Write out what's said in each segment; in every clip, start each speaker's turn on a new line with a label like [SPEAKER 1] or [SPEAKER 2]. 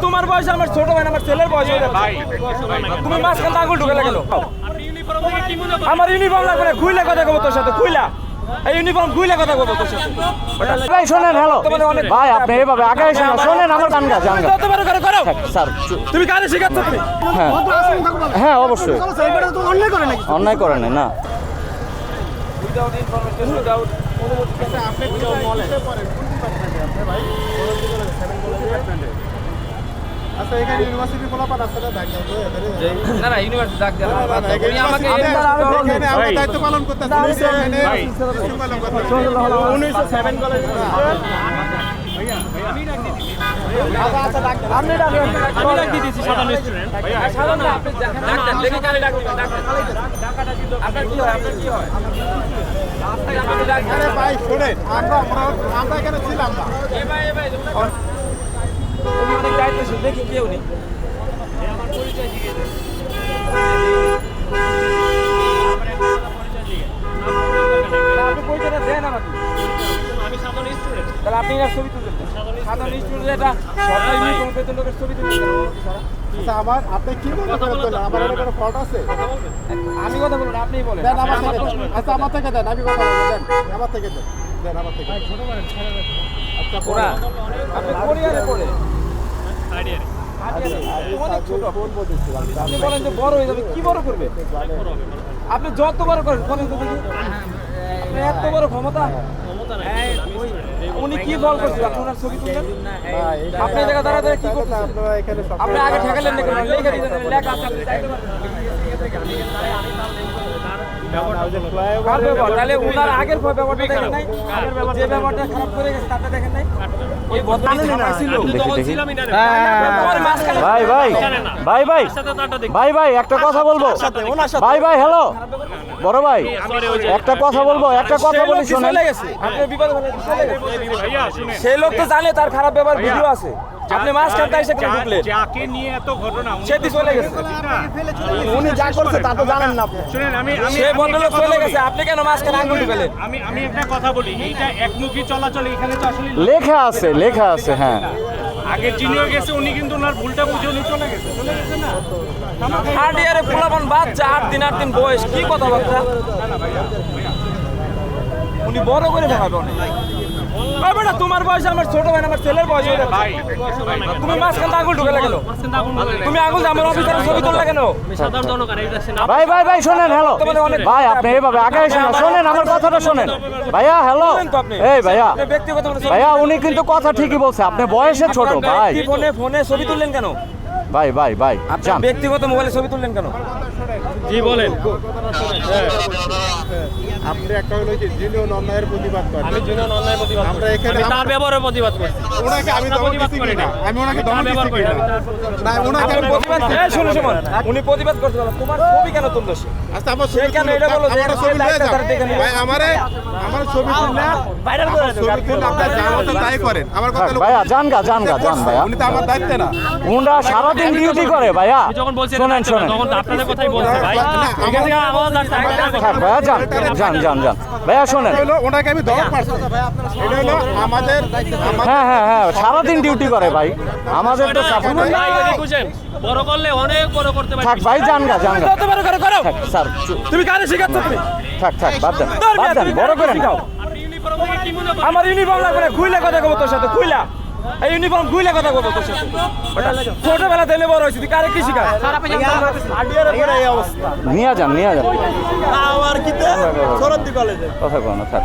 [SPEAKER 1] তোমার বয়স আমার ছোট ভাই আমার ছেলের বয়স হয়ে। তুমি মাঝখান আঙুল ঢুকে গেল আমার ইউনিফর্ম লাগবে না খুইলে কথা কবো তোর সাথে খুইলা। এই ইউনিফর্ম খুইলে কথা কবো তোর সাথে।
[SPEAKER 2] ভাই শোনেন হ্যালো। ভাই আপনি এইভাবে আগে এসে না শোনেন আমার গান গা জান গা
[SPEAKER 1] যত বড় করে। করো
[SPEAKER 2] স্যার। চু-
[SPEAKER 1] তুমি কারে শিখাচ্ছ তুমি।
[SPEAKER 2] হ্যাঁ। হ্যাঁ অবশ্যই। অন্যায় করে নাই না।
[SPEAKER 1] উইদাউট ইনফরমেশন উইদাউট
[SPEAKER 3] আচ্ছা এখানে ইউনিভার্সিটি খোলাপাট আছে না ডাক দাও এখানে।
[SPEAKER 1] না, না,
[SPEAKER 3] এখানে আমরা দায়িত্ব পালন করতেছি। এখানে পালন করতেছি।
[SPEAKER 1] উনিশশো সেভেন কলেজ আপনি ডাকবেন আমি ডাক দিতেছি সাধারণ স্টুডেন্ট সাধারণ আপনি ডাক দেন দেখি কারে ডাক দিবেন ডাক দেন আপনার কি হয় আপনার কি হয় আপনি ডাক
[SPEAKER 3] ভাই শোনেন আমরা আমরা- আমরা এখানে ছিলাম না
[SPEAKER 1] এ ভাই এ ভাই উনি দায়িত্বশীল দেখি কেউ নেই। না, আপনি পরিচয়টা দেন আমাকে। তাহলে আপনি এর ছবি তুলবেন। কেন? সাধারণ স্টুডেন্ট এটা সরকারি ইউনিফর্ম বেতন লোকের ছবি তুলবেন। কেন?
[SPEAKER 3] আচ্ছা আমার আপনি কি মনে করেন আমার এখানে কোনো ফল্ট আছে?
[SPEAKER 1] আমি কথা বলুন আপনিই বলেন।
[SPEAKER 3] দেন আমার থেকে দেন। আচ্ছা আমার থেকে দেন আমি কথা বলব। দেন আমার থেকে দেন। দেন আমার থেকে আচ্ছা
[SPEAKER 1] ওরা আপনি কোরিয়ারে পড়ে
[SPEAKER 3] আমি
[SPEAKER 1] অনেক ছোট। আপনি বলেন যে বড় হয়ে যাবে কি বড় করবে? আপনি যত বড় করেন করেন তো দেখি। এত বড় ক্ষমতা? উনি কি ফল করছিল? আপনি ওনার ছবি তুললেন? আপনি এই জায়গায় দাঁড়াতে কি
[SPEAKER 3] আপনারা সব
[SPEAKER 1] আপনি আগে ঠেকালেন না লেখা দিতেন লেখা আছে আপনি চাইতে। কার ব্যবহার? তাহলে উনার আগের ব্যবহারটা দেখেন নাই। আগের যে ব্যবহারটা খারাপ করে গেছে তারটা দেখেন নাই। ওই বদমাইশ ছিল
[SPEAKER 2] দেখি দেখি
[SPEAKER 1] তোমার মাঝখানে
[SPEAKER 2] ভাই ভাই ভাই ভাই। ভাই ভাই একটা কথা বলব। ভাই ভাই হ্যালো বড় ভাই। একটা কথা বলব একটা কথা
[SPEAKER 1] সেই
[SPEAKER 2] বলি শোনেন।
[SPEAKER 1] সেই লোক তো জানে তার খারাপ ব্যবহার ভিডিও আছে। আপনি মাঝখান তাই সেখানে ঢুকলেন?
[SPEAKER 4] যাকে নিয়ে এত ঘটনা উনি
[SPEAKER 1] সে তো চলে গেছে।
[SPEAKER 2] উনি যা করছে তা তো জানেন না
[SPEAKER 4] শুনেন আমি আমি
[SPEAKER 1] সে ভদ্রলোক চলে গেছে আপনি কেন মাঝখানে আঙ্গুল ঢুকেলেন?
[SPEAKER 4] আমি আমি একটা কথা বলি এইটা একমুখী চলাচল এখানে তো আসলে
[SPEAKER 2] লেখা আছে লেখা আছে হ্যাঁ।
[SPEAKER 4] আগে যিনিও গেছে উনি কিন্তু ওনার ভুলটা বুঝে উনি চলে গেছে। চলে গেছে না?
[SPEAKER 1] আট ইয়ারে পোলাপান বাচ্চা আট দিন আট দিন বয়স কি কথাবার্তা? উনি বড় করে দেখাবে অনেক ওই বেটা তোমার বয়স আমার ছোট ভাই আমার ছেলের বয়স হয়ে যাচ্ছে। তুমি মাঝখানে আঙুল ঢুকে কেন তুমি আঙুল আমার অফিসারের ছবি তুললে কেন?
[SPEAKER 2] ভাই ভাই ভাই শোনেন হ্যালো ভাই আপনি এইভাবে আগে এসে না শোনেন আমার কথাটা শোনেন। ভাইয়া হ্যালো
[SPEAKER 1] বলেন তো আপনি।
[SPEAKER 2] এই ভাইয়া।
[SPEAKER 1] ব্যক্তিগত
[SPEAKER 2] ভাইয়া উনি কিন্তু কথা ঠিকই বলছে আপনি বয়সে ছোট ভাই।
[SPEAKER 1] ফোনে ফোনে ছবি তুললেন কেন?
[SPEAKER 2] ভাই ভাই ভাই
[SPEAKER 1] আপনি ব্যক্তিগত মোবাইলে ছবি তুললেন কেন?
[SPEAKER 3] আপনি একটা হলো যে জিনিয়ন অন্যায়ের প্রতিবাদ করেন। আমি জিনিয়ন অন্যায়ের প্রতিবাদ আমরা এখানে
[SPEAKER 5] তার ব্যবহারের প্রতিবাদ করছি
[SPEAKER 3] ওনাকে আমি দমন করি না। আমি ওনাকে দমন ব্যবহার করি না। ওনাকে আমি
[SPEAKER 1] প্রতিবাদ করি শোনো শুনুন উনি প্রতিবাদ করতে তোমার ছবি কেন তুলতেছে
[SPEAKER 3] আচ্ছা আমার ছবি
[SPEAKER 1] কেন এটা বলো
[SPEAKER 3] আমার ছবি নিয়ে। ভাই আমারে আমার ছবি তুললে
[SPEAKER 1] ভাইরাল
[SPEAKER 3] আমার ছবি তুললে আপনার যা মতো তাই করেন। আমার কথা
[SPEAKER 2] ভাইয়া যান গা যান গা যান ভাইয়া।
[SPEAKER 3] উনি তো আমার দায়িত্ব না।
[SPEAKER 2] উনরা সারাদিন ডিউটি করে ভাইয়া।
[SPEAKER 5] যখন বলছি
[SPEAKER 2] শোনেন শোনেন।
[SPEAKER 5] তখন আপনাদের কথাই বলছে ভাই
[SPEAKER 3] না, না,
[SPEAKER 5] আওয়াজ আসছে একটা কথা।
[SPEAKER 2] থাক ভাইয়া যান যান যান যান ভাইয়া শোনেন।
[SPEAKER 3] হলো ওনাকে আমি দমন পারছি এটা হলো আমাদের আমাদের
[SPEAKER 2] হ্যাঁ হ্যাঁ হ্যাঁ সারাদিন ডিউটি করে ভাই। আমাদের তো সাপোর্ট
[SPEAKER 5] বুঝেন, বড় করলে অনেক বড় করতে পারি
[SPEAKER 2] থাক ভাই যান গা যান গা।
[SPEAKER 1] যত বড় করে করো
[SPEAKER 2] থাক স্যার চু-
[SPEAKER 1] তুমি কারে শিখাচ্ছ তুমি?
[SPEAKER 2] থাক থাক বাদ দেন বাদ দেন বড়
[SPEAKER 1] কারে
[SPEAKER 5] কি করেন?
[SPEAKER 1] আমার ইউনিফর্ম লাগবে না খুইলে কথা কব তোর সাথে খুইলা। এই ইউনিফর্ম খুইলে কথা কব তোর সাথে। ছোটবেলা থেকে বড় হয়েছি তুই কারে কি শিখা
[SPEAKER 2] নিয়ে যান নিয়ে যান। কথা কো না থাক।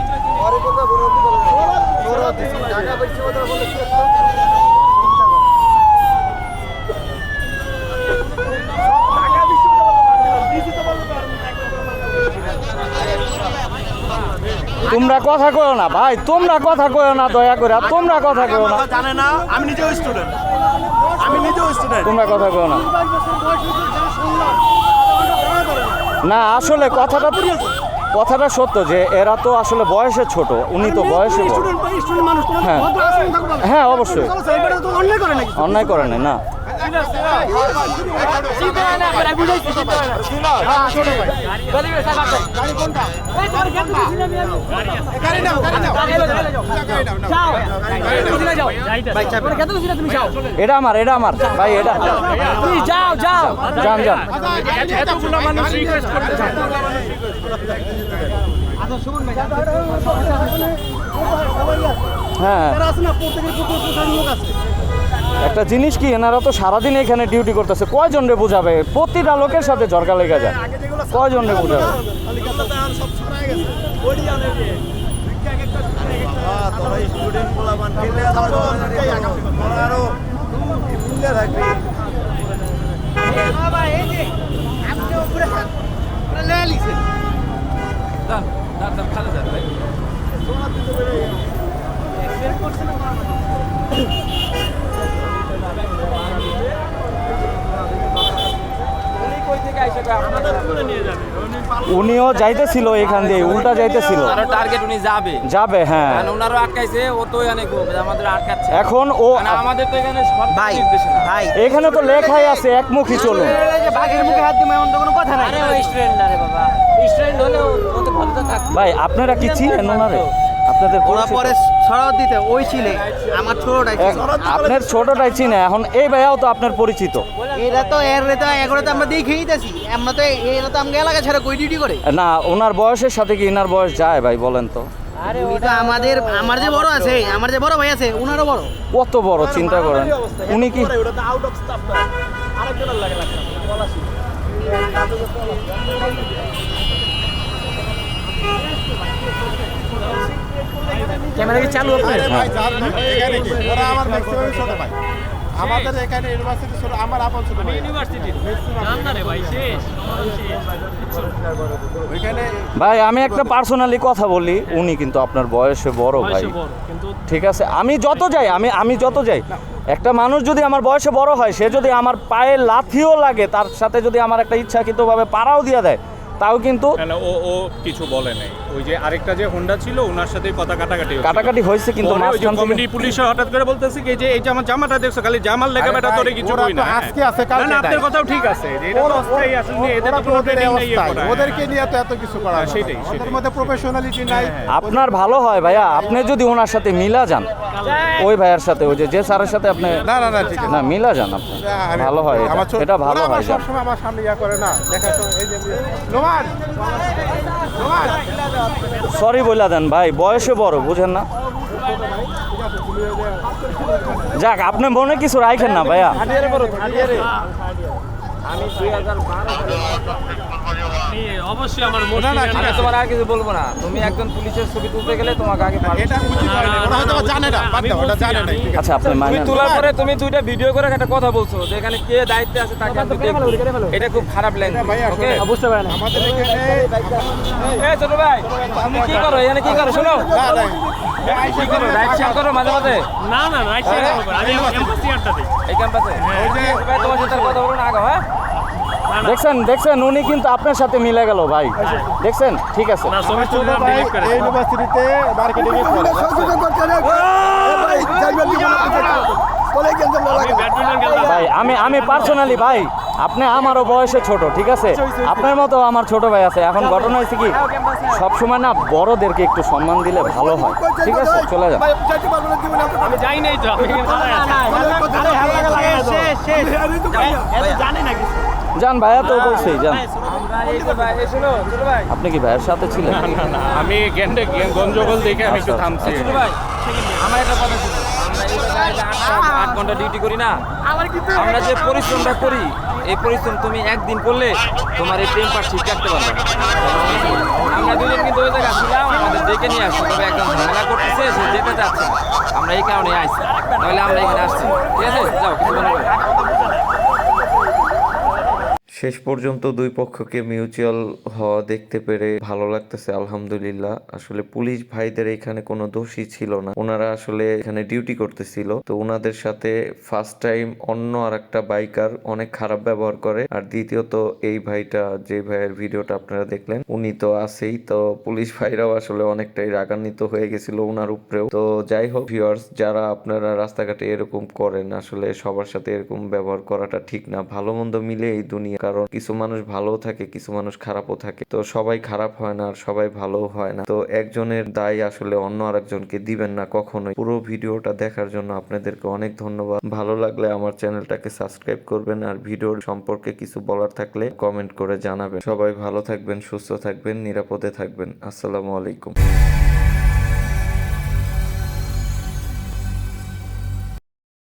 [SPEAKER 2] তোমরা কথা কয়ো না ভাই তোমরা কথা কয়ো না দয়া করে তোমরা কথা কয়ো না।
[SPEAKER 6] জানে না আমি নিজেও স্টুডেন্ট আমি নিজেও স্টুডেন্ট
[SPEAKER 2] তোমরা কথা কয়ো না। না আসলে কথাটা কথাটা সত্য যে এরা তো আসলে বয়সে ছোট উনি তো বয়সে হ্যাঁ। হ্যাঁ অবশ্যই। অন্যায় করে না। এটা আমার এটা আমার। ভাই এটা।
[SPEAKER 1] যাও যাও।
[SPEAKER 2] যান যান। হ্যাঁ। একটা জিনিস কি, এনারা তো সারাদিন এখানে ডিউটি করতেছে, কয়জন রে বুঝাবে? প্রতিটা লোকের সাথে ঝরকা লেগে যায়। কয়জন রে বুঝাবে? উনিও যাইতেছিল এখান দিয়ে উল্টা যাইতেছিল।
[SPEAKER 1] আরও টার্গেট উনি যাবে।
[SPEAKER 2] যাবে হ্যাঁ।
[SPEAKER 1] কারণ ওনারও আটকাইছে ও তো অনেক আমাদের আটকাচ্ছে।
[SPEAKER 2] এখন ও
[SPEAKER 1] মানে আমাদের তো এখানে নির্দেশনা। ভাই।
[SPEAKER 2] এখানে তো লেখাই আছে একমুখী চলুন।
[SPEAKER 1] বাঘের মুখে হাত দিয়ে এমন তো কোনো কথা নাই। আরে স্টুডেন্ট না রে বাবা। স্টুডেন্ট হলে ও তো ভালো
[SPEAKER 2] ভাই আপনারা কি চিনেন ওনারে? আপনাদের
[SPEAKER 7] ওরা? পরে সরাও দিতে ওই ছিলে। আমার ছোটটাই
[SPEAKER 2] আপনার ছোটটাই চিনে এখন এই ভাইয়াও তো আপনার পরিচিত।
[SPEAKER 7] এরা তো এর তো এগুলো তো আমরা দেখেই দিতেছি আমরা তো এরা তো আমাকে এলাকা ছাড়া কই ডিউটি করে?
[SPEAKER 2] না ওনার বয়সের সাথে কি এনার বয়স যায় ভাই বলেন তো?
[SPEAKER 7] উনি তো আমাদের আমার যে বড় আছে আমার যে বড় ভাই আছে উনারও বড়।
[SPEAKER 2] কত বড় চিন্তা করেন। উনি কি
[SPEAKER 6] ওটা তো আউট অফ স্টাফ না। আরেকজনের লাগে
[SPEAKER 1] ক্যামেরা কি চালু আপনার
[SPEAKER 3] ভাই যার এখানে কি ওরা আমার ম্যাক্সিমাম ছোট ভাই। আমাদের এখানে ইউনিভার্সিটি ছোট আমার আপন ছোট ভাই।
[SPEAKER 5] ইউনিভার্সিটি জান না রে ভাই শেষ।
[SPEAKER 3] ওইখানে
[SPEAKER 2] ভাই আমি একটা পার্সোনালি কথা বলি উনি কিন্তু আপনার বয়সে বড় ভাই। ঠিক আছে আমি যত যাই আমি আমি যত যাই একটা মানুষ যদি আমার বয়সে বড় হয় সে যদি আমার পায়ে লাথিও লাগে তার সাথে যদি আমার একটা ইচ্ছাকৃতভাবে পাড়াও দিয়ে দেয় তাও কিন্তু
[SPEAKER 4] ও ও কিছু বলে নাই ওই যে আরেকটা যে হোন্ডা ছিল ওনার সাথে কথা কাটাকাটি
[SPEAKER 2] কাটাকাটি হয়েছে কিন্তু মাঝখান
[SPEAKER 4] কমিটি পুলিশ হঠাৎ করে বলতেছে কি যে এই যে আমার জামাটা দেখছ খালি জামার লেগে বেটা তোরে কিছু কই না হ্যাঁ।
[SPEAKER 3] আজকে আছে,
[SPEAKER 4] না
[SPEAKER 3] কালকে
[SPEAKER 4] না আপনার
[SPEAKER 3] নাই।
[SPEAKER 4] কথাও ঠিক আছে যে এটা অস্থায়ী আসলে এদের কোনো ট্রেনিং নেই হ্যাঁ।
[SPEAKER 3] ওদেরকে নিয়ে তো এত কিছু করা
[SPEAKER 4] হ্যাঁ, সেটাই,
[SPEAKER 3] ওদের
[SPEAKER 4] সেটাই।
[SPEAKER 3] মধ্যে প্রফেশনালিটি নাই
[SPEAKER 2] আপনার ভালো হয় ভাইয়া আপনি যদি ওনার সাথে মিলা যান ওই ভাইয়ের সাথে ওই যে যে স্যারের সাথে আপনি
[SPEAKER 3] না না না ঠিক আছে।
[SPEAKER 2] না মিলা যান আপনি। ভালো হয় এটা। ভালো হয় যান।
[SPEAKER 3] সবসময় আমার সামনে ইয়া করে না। দেখা তো এই যে নোমান! নোমান!
[SPEAKER 2] সরি বইলা দেন ভাই বয়সে বড় বুঝেন না। যাক আপনি মনে কিছু রাখেন না ভাইয়া।
[SPEAKER 1] আমি দুই হাজার বারো
[SPEAKER 5] এই অবশ্যই আমার
[SPEAKER 3] না, না, ঠিক আছে।
[SPEAKER 1] তোমার আর কিছু বলব না। তুমি একজন পুলিশের ছবি তুলতে গেলে তোমাকে আগে পারবে
[SPEAKER 3] এটা উচিত হয় না ওরা হয়তো জানে না বাদ দাও, ওটা জানে না ঠিক আছে।
[SPEAKER 2] আচ্ছা আপনি মানেন
[SPEAKER 1] তোলার পরে তুমি দুইটা ভিডিও করে একটা কথা বলছো যে এখানে কে দায়িত্বে আছে তাকে আমি দেখব এটা খুব খারাপ
[SPEAKER 3] ভাই
[SPEAKER 1] ওকে
[SPEAKER 3] বুঝতে পারেন আমাদের এখানে
[SPEAKER 1] এই ছোট ভাই তুমি কি করো? এখানে কি করো? শোনো।
[SPEAKER 3] না না।
[SPEAKER 1] কি করো? রাইট শেয়ার করো মাঝে মাঝে?
[SPEAKER 5] না না রাইট সাইড আমি এমবাসি আড্ডা
[SPEAKER 1] এই ক্যাম্পাসে তোমার সাথে কথা বলো না আগে হ্যাঁ?
[SPEAKER 2] দেখছেন দেখছেন উনি কিন্তু আপনার সাথে মিলে গেল ভাই দেখছেন ঠিক আছে
[SPEAKER 3] ভাই
[SPEAKER 5] ডিলিট করে
[SPEAKER 3] এই ইউনিভার্সিটিতে মার্কেটিং
[SPEAKER 5] আমি
[SPEAKER 2] ভাই আমি আমি পার্সোনালি ভাই আপনি আমারও বয়সে ছোট ঠিক আছে আপনার মতো আমার ছোট ভাই আছে এখন ঘটনা হয়েছে কি সবসময় না বড়দেরকে একটু সম্মান দিলে ভালো হয় ঠিক আছে চলে যান
[SPEAKER 5] আমি যাই নাই তো আমি এখানে দাঁড়ায় আছি। জানি না কিছু
[SPEAKER 2] যান ভাইয়া তো বলছেই যান।
[SPEAKER 1] আমরা এই যে ভাই এই শোনো ছোট ভাই।
[SPEAKER 2] আপনি কি ভাইয়ের সাথে ছিলেন?
[SPEAKER 4] আমি গেন্ডে গঞ্জগোল দেখে আমি একটু
[SPEAKER 2] আচ্ছা,
[SPEAKER 4] থামছি।
[SPEAKER 1] ভাই আমার একটা কথা ছিল আমরা এই আট ঘন্টা- আট ঘণ্টা ডিউটি করি না। আমরা যে পরিশ্রমটা করি এই পরিশ্রম তুমি একদিন করলে তোমার এই টেম্পার ঠিক রাখতে পারবে। আমরা দুজন কিন্তু ওই জায়গায় ছিলাম আমাদের ডেকে নিয়ে আসছি। তবে একদম ঝামেলা করতেছে সে যেতে চাচ্ছে আমরা এই কারণে আসছি তাহলে আমরা এখানে আসছি। ঠিক আছে? যাও কিছু মনে।
[SPEAKER 8] শেষ পর্যন্ত দুই পক্ষকে মিউচুয়াল হওয়া দেখতে পেরে ভালো লাগতেছে, আলহামদুলিল্লাহ। আসলে পুলিশ ভাইদের এখানে কোনো দোষী ছিল না। ওনারা আসলে এখানে ডিউটি করতেছিল। তো ওনাদের সাথে ফার্স্ট টাইম অন্য আর একটা বাইকার অনেক খারাপ ব্যবহার করে। আর দ্বিতীয়ত, এই ভাইটা, যে ভাইয়ের ভিডিওটা আপনারা দেখলেন, উনি তো আছেই। তো পুলিশ ভাইরাও আসলে অনেকটাই রাগান্বিত হয়ে গেছিল ওনার উপরেও। তো যাই হোক ভিউয়ার্স যারা আপনারা রাস্তাঘাটে এরকম করেন, আসলে সবার সাথে এরকম ব্যবহার করাটা ঠিক না। ভালো মন্দ মিলে এই দুনিয়া কারণ কিছু মানুষ ভালোও থাকে, কিছু মানুষ খারাপও থাকে। তো সবাই খারাপ হয় না আর সবাই ভালো হয় না। তো একজনের দায় আসলে অন্য আরেকজনকে দিবেন না কখনোই। পুরো ভিডিওটা দেখার জন্য আপনাদেরকে অনেক ধন্যবাদ। ভালো লাগলে আমার চ্যানেলটাকে সাবস্ক্রাইব করবেন আর ভিডিওর সম্পর্কে কিছু বলার থাকলে কমেন্ট করে জানাবেন। সবাই ভালো থাকবেন, সুস্থ থাকবেন, নিরাপদে থাকবেন। আসসালামু আলাইকুম।